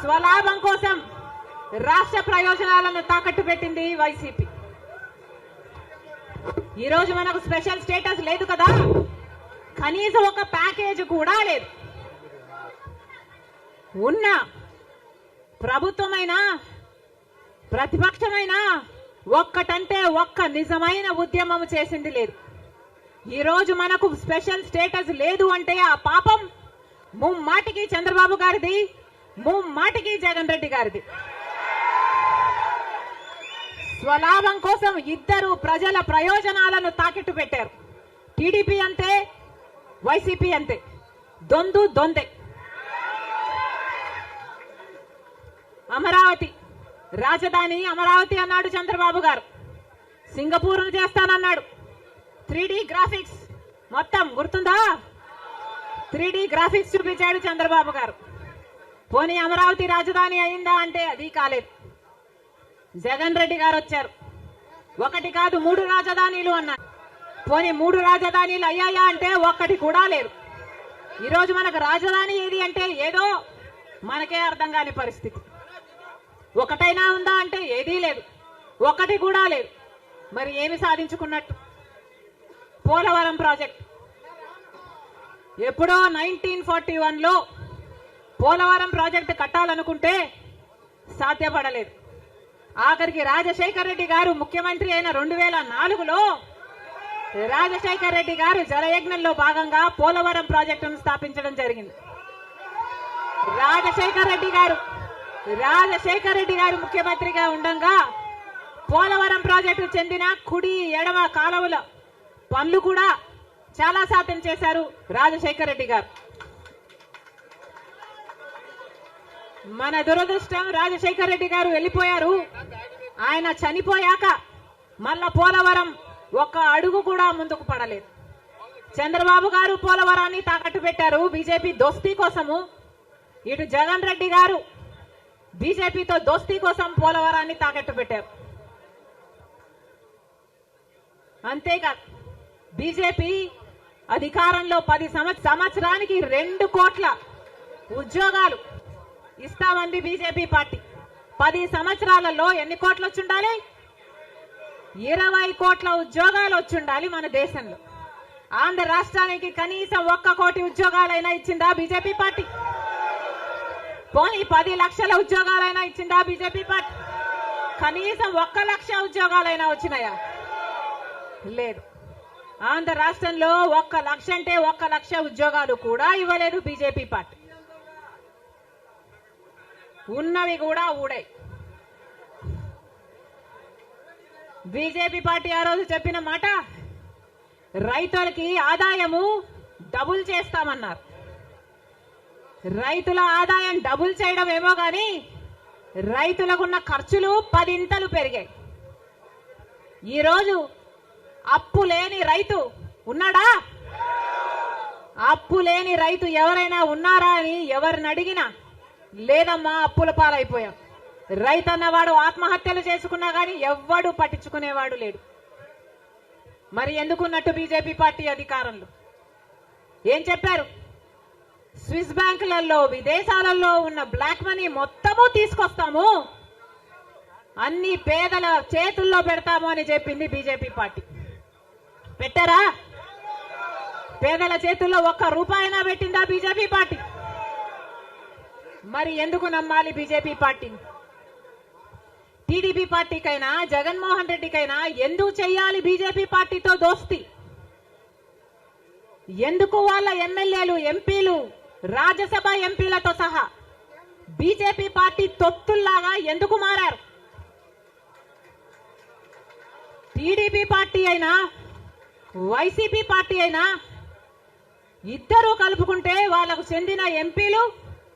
స్వలాభం కోసం రాష్ట్ర ప్రయోజనాలను తాకట్టు పెట్టింది వైసీపీ. ఈ మనకు స్పెషల్ స్టేటస్ లేదు కదా? కనీసం ఒక ప్యాకేజ్ కూడా లేదు. ఉన్న ప్రభుత్వమైనా ప్రతిపక్షమైనా ఒక్కటంటే ఒక్క నిజమైన ఉద్యమం చేసింది లేదు. ఈ రోజు మనకు స్పెషల్ స్టేటస్ లేదు అంటే ఆ పాపం ముమ్మాటికి చంద్రబాబు గారిది ముమ్మాటికి జగన్ రెడ్డి గారిది. స్వలాభం కోసం ఇద్దరు ప్రజల ప్రయోజనాలను తాకెట్టు పెట్టారు. టీడీపీ అంతే వైసీపీ అంతే. దొందు దొందే. అమరావతి రాజధాని అమరావతి అన్నాడు చంద్రబాబు గారు. సింగపూర్ చేస్తానన్నాడు. Three graphics. మొత్తం గుర్తుందా? త్రీ గ్రాఫిక్స్ చూపించాడు చంద్రబాబు గారు. పోనీ అమరావతి రాజధాని అయిందా అంటే అది కాలేదు. జగన్ రెడ్డి గారు వచ్చారు. ఒకటి కాదు మూడు రాజధానీలు అన్నారు పోనీ మూడు రాజధానీలు అయ్యాయా అంటే ఒక్కటి కూడా లేదు. ఈరోజు మనకు రాజధాని ఏది అంటే ఏదో మనకే అర్థం కాని పరిస్థితి. ఒకటైనా ఉందా అంటే ఏదీ లేదు. ఒకటి కూడా లేదు. మరి ఏమి సాధించుకున్నట్టు? పోలవరం ప్రాజెక్ట్. ఎప్పుడో నైన్టీన్ ఫార్టీ వన్లో పోలవరం ప్రాజెక్టు కట్టాలనుకుంటే సాధ్యపడలేదు. ఆఖరికి రాజశేఖర్ రెడ్డి గారు ముఖ్యమంత్రి అయిన రెండు వేల నాలుగులో రాజశేఖర్ రెడ్డి గారు జలయజ్ఞంలో భాగంగా పోలవరం ప్రాజెక్టును స్థాపించడం జరిగింది. రాజశేఖర్ రెడ్డి గారు రాజశేఖర్ రెడ్డి గారు ముఖ్యమంత్రిగా ఉండంగా పోలవరం ప్రాజెక్టు చెందిన కుడి ఎడమ కాలువల పనులు కూడా చాలా శాతం చేశారు రాజశేఖర్ రెడ్డి గారు. మన దురదృష్టం రాజశేఖర్ రెడ్డి గారు వెళ్ళిపోయారు. ఆయన చనిపోయాక మళ్ళా పోలవరం ఒక్క అడుగు కూడా ముందుకు పడలేదు. చంద్రబాబు గారు పోలవరాన్ని తాకట్టు పెట్టారు. బీజేపీ దోస్తీ కోసము. ఇటు జగన్ రెడ్డి గారు బీజేపీతో దోస్తీ కోసం పోలవరాన్ని తాకట్టు పెట్టారు. అంతేకాదు బీజేపీ అధికారంలో పది సంవత్సరానికి రెండు కోట్ల ఉద్యోగాలు ఇస్తామంది బీజేపీ పార్టీ. పది సంవత్సరాలలో ఎన్ని కోట్లు వచ్చుండాలి? ఇరవై కోట్ల ఉద్యోగాలు వచ్చుండాలి మన దేశంలో. ఆంధ్ర రాష్ట్రానికి కనీసం ఒక్క కోటి ఉద్యోగాలైనా ఇచ్చిందా బీజేపీ పార్టీ? పోనీ పది లక్షల ఉద్యోగాలైనా ఇచ్చిందా బీజేపీ పార్టీ? కనీసం ఒక్క లక్ష ఉద్యోగాలైనా వచ్చినాయా? లేదు. ఆంధ్ర రాష్ట్రంలో ఒక్క లక్ష అంటే ఒక్క లక్ష ఉద్యోగాలు కూడా ఇవ్వలేదు బీజేపీ పార్టీ. ఉన్నవి కూడా ఊడాయి బీజేపీ పార్టీ ఆ రోజు చెప్పిన మాట రైతులకి ఆదాయము డబుల్ చేస్తామన్నారు. రైతుల ఆదాయం డబుల్ చేయడం ఏమో కానీ రైతులకున్న ఖర్చులు పదింతలు పెరిగాయి. ఈరోజు అప్పు లేని రైతు ఉన్నాడా? అప్పు లేని రైతు ఎవరైనా ఉన్నారా అని ఎవరిని అడిగినా లేదమ్మా అప్పుల పాలైపోయాం. రైతన్నవాడు ఆత్మహత్యలు చేసుకున్నా కానీ ఎవ్వడు పట్టించుకునేవాడు లేడు. మరి ఎందుకున్నట్టు బీజేపీ పార్టీ అధికారంలో? ఏం చెప్పారు? స్విస్ బ్యాంకులలో విదేశాలలో ఉన్న బ్లాక్ మనీ మొత్తము తీసుకొస్తాము. అన్ని పేదల చేతుల్లో పెడతాము అని చెప్పింది బీజేపీ పార్టీ. పెట్టారా? పేదల చేతుల్లో ఒక్క రూపాయినా పెట్టిందా బీజేపీ పార్టీ? మరి ఎందుకు నమ్మాలి బీజేపీ పార్టీని టీడీపీ పార్టీకైనా జగన్మోహన్ రెడ్డికైనా ఎందుకు చెయ్యాలి బీజేపీ పార్టీతో దోస్తి? ఎందుకు వాళ్ళ ఎమ్మెల్యేలు ఎంపీలు రాజ్యసభ ఎంపీలతో సహా బీజేపీ పార్టీ తొత్తుల్లాగా ఎందుకు మారారు? టీడీపీ పార్టీ అయినా వైసీపీ పార్టీ అయినా ఇద్దరూ కలుపుకుంటే వాళ్ళకు చెందిన ఎంపీలు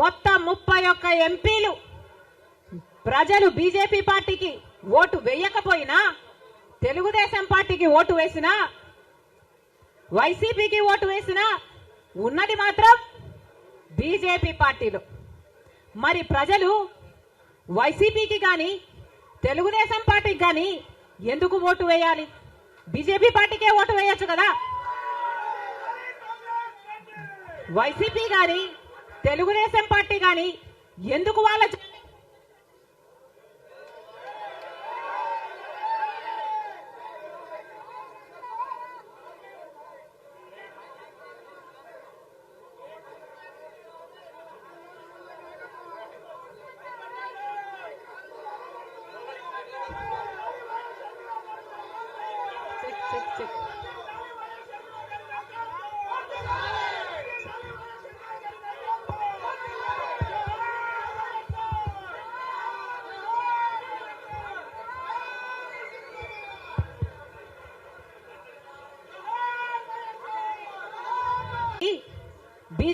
మొత్తం ముప్పై ఒక్క ఎంపీలు. ప్రజలు బీజేపీ పార్టీకి ఓటు వేయకపోయినా తెలుగుదేశం పార్టీకి ఓటు వేసినా వైసీపీకి ఓటు వేసినా ఉన్నది మాత్రం బీజేపీ పార్టీలో. మరి ప్రజలు వైసీపీకి కానీ తెలుగుదేశం పార్టీకి కానీ ఎందుకు ఓటు వేయాలి? బీజేపీ పార్టీకే ఓటు వేయొచ్చు కదా. వైసీపీ కానీ తెలుగుదేశం పార్టీ కానీ ఎందుకు వాళ్ళ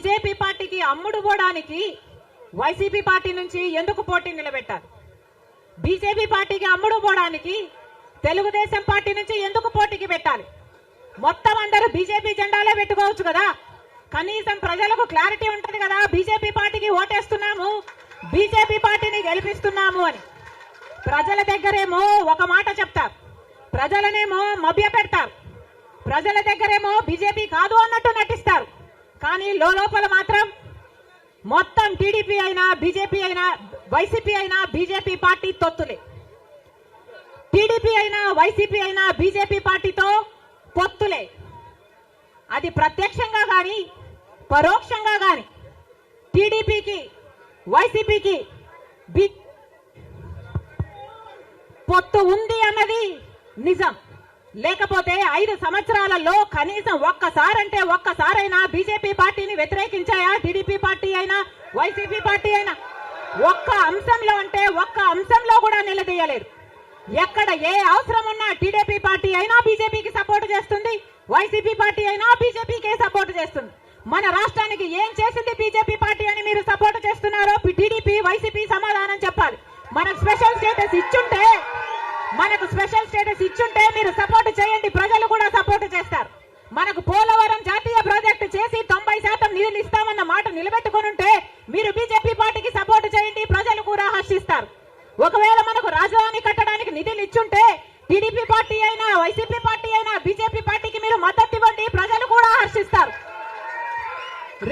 బీజేపీ పార్టీకి అమ్ముడు పోవడానికి వైసీపీ పార్టీ నుంచి ఎందుకు పోటీ నిలబెట్టారు? బీజేపీ పార్టీకి అమ్ముడు పోవడానికి తెలుగుదేశం పార్టీ నుంచి ఎందుకు పోటీకి పెట్టాలి? మొత్తం అందరూ బీజేపీ జెండాలే పెట్టుకోవచ్చు కదా? కనీసం ప్రజలకు క్లారిటీ ఉంటది కదా బీజేపీ పార్టీకి ఓటేస్తున్నాము బీజేపీ పార్టీని గెలిపిస్తున్నాము అని. ప్రజల దగ్గరేమో ఒక మాట చెప్తారు ప్రజలనేమో మభ్య పెడతారు ప్రజల దగ్గరేమో బీజేపీ కాదు అన్నట్టు నటిస్తారు. కానీ లోపల మాత్రం మొత్తం టీడీపీ అయినా బీజేపీ అయినా వైసీపీ అయినా బీజేపీ పార్టీ తొత్తులే. టీడీపీ అయినా వైసీపీ అయినా బీజేపీ పార్టీతో పొత్తులే. అది ప్రత్యక్షంగా కానీ పరోక్షంగా కానీ టీడీపీకి వైసీపీకి పొత్తు ఉంది అన్నది నిజం. లేకపోతే ఐదు సంవత్సరాలలో కనీసం ఒక్కసారంటే ఒక్కసారైనా బీజేపీ పార్టీని వ్యతిరేకించాయా? టీడీపీ పార్టీ అయినా? వైసీపీ పార్టీ అయినా? ఒక్క అంశంలో అంటే ఒక్క అంశంలో కూడా నిలదీయలేదు ఎక్కడ ఏ అవసరం ఉన్నా టీడీపీ పార్టీ అయినా బీజేపీకి సపోర్ట్ చేస్తుంది. వైసీపీ పార్టీ అయినా బీజేపీకే సపోర్ట్ చేస్తుంది. మన రాష్ట్రానికి ఏం చేసింది బీజేపీ పార్టీ అని మీరు సపోర్ట్ చేస్తున్నారో టీడీపీ వైసీపీ సమాధానం చెప్పాలి. మనకు స్పెషల్ స్టేటస్ ఇచ్చుంటే మనకు స్పెషల్ స్టేటస్ ఇచ్చుంటే మీరు సపోర్ట్ చేయండి. ప్రజలు కూడా సపోర్ట్ చేస్తారు. మనకు పోలవరం జాతీయ ప్రాజెక్టు చేసి తొంభై శాతం నిధులు ఇస్తామన్న మాట నిలబెట్టుకుని ఉంటే మీరు బీజేపీ పార్టీకి సపోర్ట్ చేయండి. ప్రజలు కూడా హర్షిస్తారు. ఒకవేళ మనకు రాజధాని కట్టడానికి నిధులు ఇచ్చుంటే టీడీపీ పార్టీ అయినా వైసీపీ పార్టీ అయినా బీజేపీ పార్టీకి మీరు మద్దతు ఇవ్వండి. ప్రజలు కూడా హర్షిస్తారు.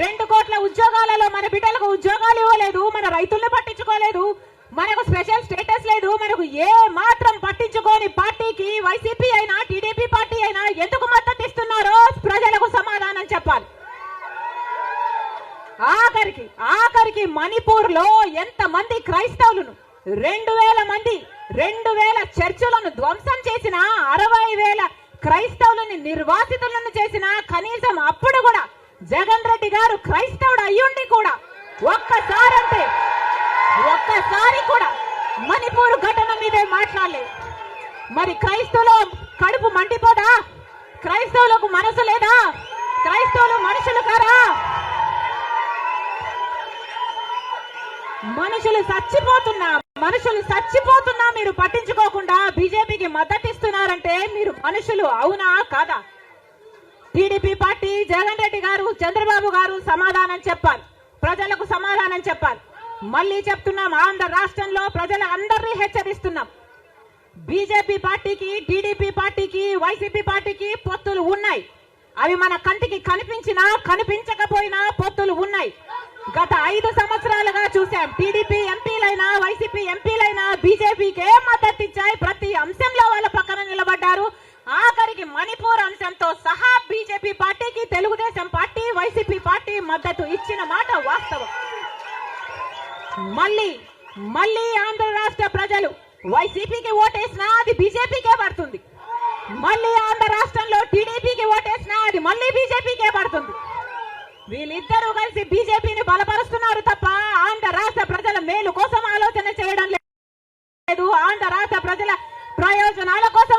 రెండు కోట్ల ఉద్యోగాలలో మన బిడ్డలకు ఉద్యోగాలు ఇవ్వలేదు. మన రైతుల్ని పట్టించుకోలేదు. మనకు స్పెషల్ స్టేటస్ లేదు. మనకు ఏ మాత్రం పట్టించుకోని పార్టీకి వైసీపీ అయినా టీడీపీ పార్టీ అయినా ఎందుకు మద్దతు ఇస్తున్నారో ప్రజలకు సమాధానం చెప్పాలి. ఆఖరికి ఆఖరికి మణిపూర్లో ఎంత మంది క్రైస్తవులను రెండు వేల మంది రెండు వేల చర్చిలను ధ్వంసం చేసిన అరవై వేల క్రైస్తవులని నిర్వాసితులను చేసిన కనీసం అప్పుడు కూడా జగన్ రెడ్డి గారు క్రైస్తవుడు అయ్యుండి కూడా ఒక్కసారంటే ఒక్కసారి కూడా మణిపూర్ ఘటన మీదే మాట్లాడలేదు. మరి క్రైస్తవులు కడుపు మండిపోదా? క్రైస్తవులకు మనసు లేదా? క్రైస్తవులు మనుషులు కారా? మనుషులు చచ్చిపోతున్నా మనుషులు చచ్చిపోతున్నా మీరు పట్టించుకోకుండా బీజేపీకి మద్దతిస్తున్నారంటే మీరు మనుషులు అవునా కాదా? టీడీపీ పార్టీ జగన్ రెడ్డి గారు చంద్రబాబు గారు సమాధానం చెప్పాలి ప్రజలకు సమాధానం చెప్పాలి మళ్ళీ చెప్తున్నాం ఆంధ్ర రాష్ట్రంలో ప్రజల అందరినీ హెచ్చరిస్తున్నాం. బీజేపీ పార్టీకి టీడీపీ పార్టీకి వైసీపీ పార్టీకి పొత్తులు ఉన్నాయి. అవి మన కంటికి కనిపించినా కనిపించకపోయినా పొత్తులు ఉన్నాయి. గత ఐదు సంవత్సరాలుగా చూసాం టీడీపీ ఎంపీలైనా వైసీపీ ఎంపీలైనా బీజేపీకే మద్దతు ఇచ్చాయి. ప్రతి అంశంలో వాళ్ళ పక్కన నిలబడ్డారు. ఆఖరికి మణిపూర్ అంశంతో సహా బీజేపీ పార్టీకి తెలుగుదేశం పార్టీ వైసీపీ పార్టీ మద్దతు ఇచ్చిన మాట వాస్తవం. మళ్ళీ మళ్ళీ ఆంధ్ర రాష్ట్ర ప్రజలు వైసీపీకి ఓటేసినా అది బీజేపీకే పడుతుంది. మళ్ళీ ఆంధ్ర రాష్ట్రంలో టీడీపీకి ఓటేసినా అది మళ్ళీ బీజేపీకే పడుతుంది. వీళ్ళిద్దరూ కలిసి బీజేపీని బలపరుస్తున్నారు తప్ప ఆంధ్ర రాష్ట్ర ప్రజల మేలు కోసం ఆలోచన చేయడం లేదు. ఆంధ్ర రాష్ట్ర ప్రజల ప్రయోజనాల కోసం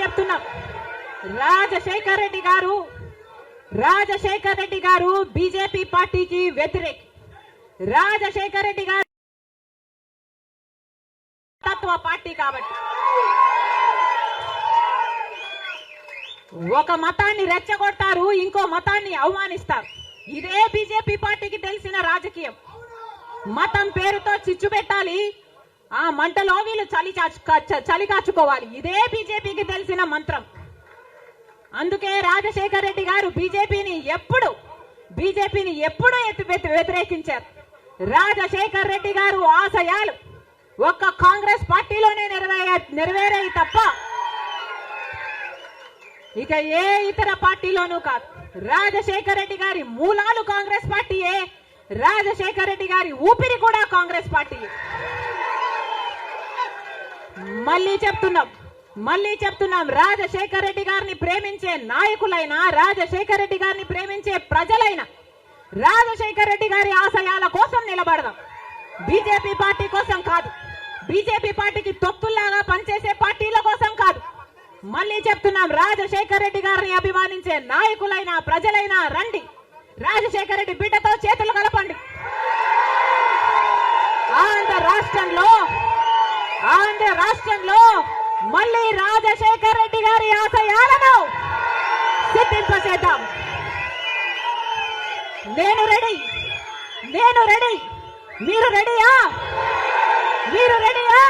చెప్తున్నాం. రాజశేఖర్ రెడ్డి గారు రాజశేఖర్ రెడ్డి గారు బీజేపీ పార్టీకి వ్యతిరేకి. రాజశేఖర్ రెడ్డి గారు తత్వ పార్టీ కాబట్టి. ఒక మతాన్ని రెచ్చగొడతారు ఇంకో మతాన్ని అవమానిస్తారు. ఇదే బీజేపీ పార్టీకి తెలిసిన రాజకీయం. మతం పేరుతో చిచ్చు పెట్టాలి ఆ మంటలో వీళ్ళు చలి చాచు చలి కాచుకోవాలి. ఇదే బీజేపీకి తెలిసిన మంత్రం. అందుకే రాజశేఖర్ రెడ్డి గారు బీజేపీని ఎప్పుడు బీజేపీని ఎప్పుడు ఎత్తి వ్యతిరేకించారు. రాజశేఖర్ రెడ్డి గారు ఆశయాలు ఒక్క కాంగ్రెస్ పార్టీలోనే నెరవేర నెరవేరాయి తప్ప ఇక ఏ ఇతర పార్టీలోనూ కాదు. రాజశేఖర్ రెడ్డి గారి మూలాలు కాంగ్రెస్ పార్టీయే. రాజశేఖర్ రెడ్డి గారి ఊపిరి కూడా కాంగ్రెస్ పార్టీయే. మళ్ళీ చెప్తున్నాం మళ్ళీ చెప్తున్నాం. రాజశేఖర రెడ్డి గారిని ప్రేమించే నాయకులైన రాజశేఖర రెడ్డి గారిని ప్రేమించే ప్రజలైన రాజశేఖర రెడ్డి గారి ఆశయాల కోసం నిలబడదాం. బీజేపీ పార్టీ కోసం కాదు బీజేపీ పార్టీకి తొత్తుల్లాగా పనిచేసే పార్టీల కోసం కాదు. మళ్ళీ చెప్తున్నాం రాజశేఖర్ రెడ్డి గారిని అభిమానించే నాయకులైనా ప్రజలైనా రండి. రాజశేఖర్ రెడ్డి బిడ్డతో చేతులు కలపండి. ఆంధ్ర రాష్ట్రంలో ఆంధ్ర రాష్ట్రంలో మళ్ళీ రాజశేఖర్ రెడ్డి గారి ఆశయాలను సిద్ధింపచేద్దాం. నేను రెడీ. నేను రెడీ. మీరు రెడీయా? మీరు రెడీయా?